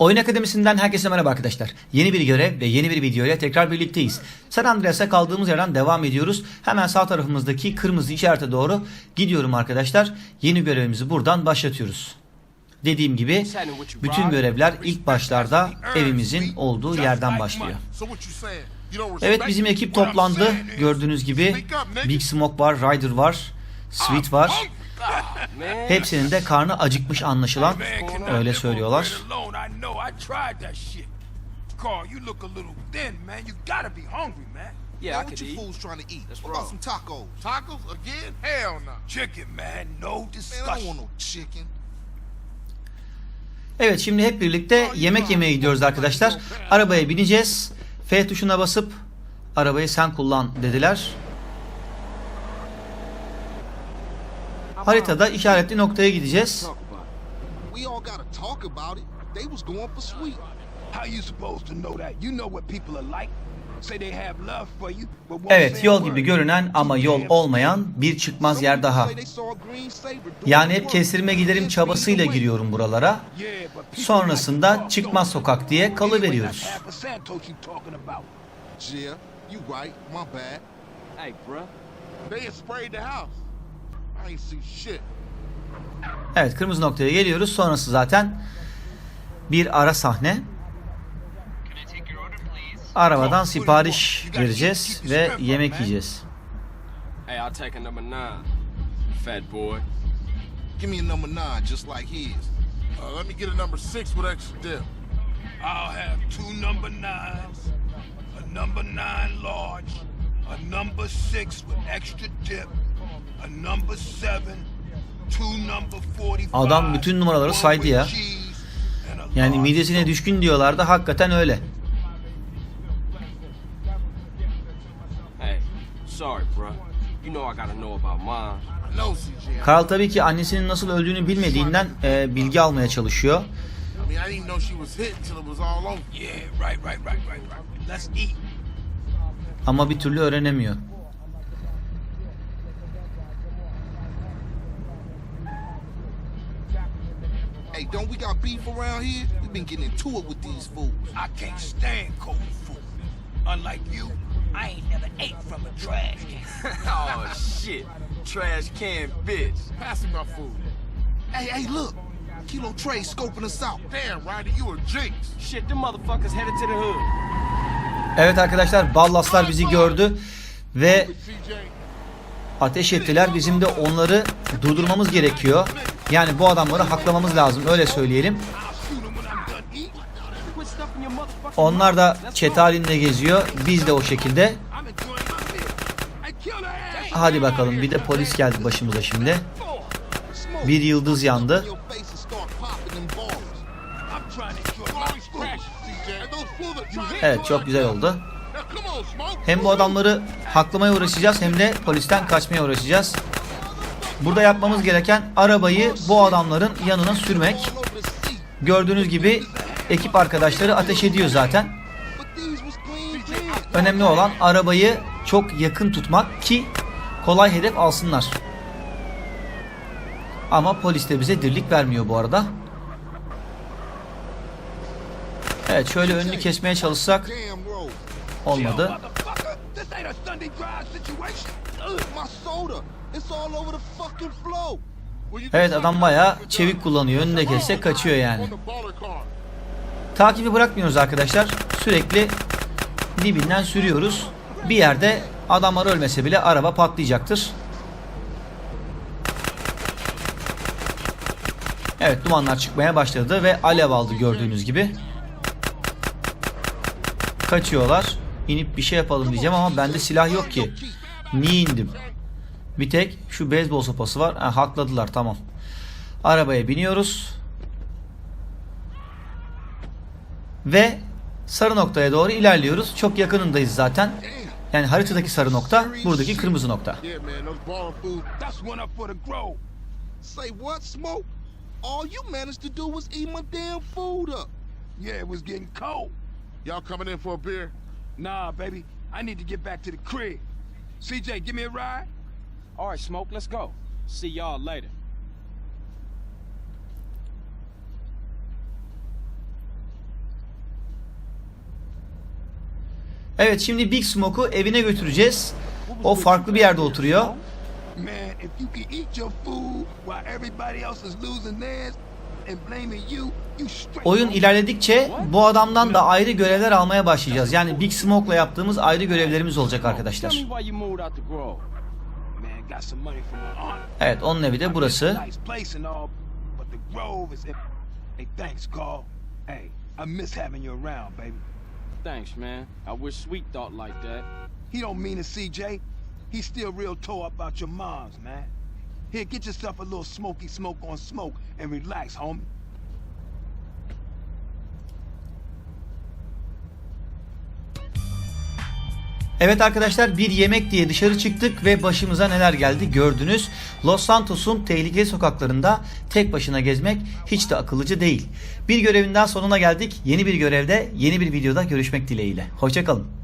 Oyun Akademisi'nden herkese merhaba arkadaşlar. Yeni bir görev ve yeni bir video ile tekrar birlikteyiz. San Andreas'a kaldığımız yerden devam ediyoruz. Hemen sağ tarafımızdaki kırmızı işarete doğru gidiyorum arkadaşlar. Yeni görevimizi buradan başlatıyoruz. Dediğim gibi bütün görevler ilk başlarda evimizin olduğu yerden başlıyor. Evet bizim ekip toplandı. Gördüğünüz gibi Big Smoke var, Ryder var, Sweet var. Hepsinin de karnı acıkmış anlaşılan. Öyle söylüyorlar. Carl, you look a little thin, man. You gotta be hungry, man. Yeah, Man, I what could you eat. fools trying to eat? Let's what about some tacos? Tacos again? Hell no. Chicken, man. No Man, I don't discussion. want no chicken. Evet şimdi hep birlikte yemek yemeye gidiyoruz arkadaşlar. Arabaya bineceğiz. F tuşuna basıp arabayı sen kullan dediler. Haritada işaretli noktaya gideceğiz. They was going for sweet. How you supposed to know that? You know what people are like. Say they have love for you, but won't Evet yol gibi görünen ama yol olmayan bir çıkmaz yer daha. Yani hep kestirme giderim çabasıyla giriyorum buralara. Sonrasında çıkmaz sokak diye kalıveriyoruz. Evet kırmızı noktaya geliyoruz. Sonrası zaten bir ara sahne. Arabadan sipariş vereceğiz ve yemek yiyeceğiz. Hey, I'll take a number nine. Fat boy. Give me a number nine, just like his. Uh, let me get a number six with extra dip. I'll have two number nines, a number nine large, a number six with extra dip, a number seven, two number 45. Adam bütün numaraları saydı ya. cheese, Yani midesine düşkün diyorlardı. Hakikaten öyle. Karl tabii ki annesinin nasıl öldüğünü bilmediğinden e, bilgi almaya çalışıyor. I mean, I didn't know she was hit until it was all over. Yeah, right, right, right, right, right. Let's eat. Ama bir türlü öğrenemiyor. Hey, don't we got beef around here? we been getting into it with these fools. I can't stand cold food. Unlike you, I ain't never ate from a trash can. oh, shit. Trash can bitch. Pass me my food. Hey, hey, look. Kilo Trey scoping us out. Damn, Ryder, you a jinx. Shit, them motherfuckers headed to the hood. Evet arkadaşlar Ballaslar bizi gördü ve ateş ettiler. Bizim de onları durdurmamız gerekiyor. Yani bu adamları haklamamız lazım öyle söyleyelim. Onlar da çete halinde geziyor. Biz de o şekilde. Hadi bakalım bir de polis geldi başımıza şimdi. Bir yıldız yandı. Evet çok güzel oldu. Hem bu adamları haklamaya uğraşacağız hem de polisten kaçmaya uğraşacağız. Burada yapmamız gereken arabayı bu adamların yanına sürmek. Gördüğünüz gibi ekip arkadaşları ateş ediyor zaten. Önemli olan arabayı çok yakın tutmak ki kolay hedef alsınlar. Ama polis de bize dirlik vermiyor bu arada. Evet şöyle önünü kesmeye çalışsak olmadı. A Sunday drive situation. Ugh. My soda. It's all over the fucking floor. Evet adam bayağı çevik kullanıyor. Önüne kessek kaçıyor yani. Takibi bırakmıyoruz arkadaşlar. Sürekli dibinden sürüyoruz. Bir yerde adamlar ölmese bile araba patlayacaktır. Evet dumanlar çıkmaya başladı ve alev aldı gördüğünüz gibi. Kaçıyorlar. İnip bir şey yapalım diyeceğim ama bende silah yok ki. Niye indim? Bir tek şu beyzbol sopası var. Ha, hakladılar tamam. Arabaya biniyoruz. Ve sarı noktaya doğru ilerliyoruz. Çok yakınındayız zaten. Yani haritadaki sarı nokta, buradaki kırmızı nokta. Say what, Smoke? All you managed to do was eat my damn food up. Yeah, it was getting cold. Y'all coming in for a beer? Nah, baby. I need to get back to the crib. CJ, give me a ride. All right, Smoke, let's go. See y'all later. Evet şimdi Big Smoke'u evine götüreceğiz. O farklı bir yerde oturuyor. Man, if you can eat your food while everybody else is losing theirs, Oyun ilerledikçe bu adamdan da ayrı görevler almaya başlayacağız. Yani Big Smoke'la yaptığımız ayrı görevlerimiz olacak arkadaşlar. Evet onun evi de burası. Nice place and all, but the Grove is. Hey, thanks, Carl. Hey, I miss having you around, baby. Thanks, man. I wish Sweet thought like that. He don't mean it, CJ. He's still real tore up about your moms, man. Here, get yourself a little smoky smoke on smoke and relax, homie. Evet arkadaşlar bir yemek diye dışarı çıktık ve başımıza neler geldi gördünüz. Los Santos'un tehlikeli sokaklarında tek başına gezmek hiç de akıllıcı değil. Bir görevinden sonuna geldik. Yeni bir görevde, yeni bir videoda görüşmek dileğiyle. Hoşçakalın.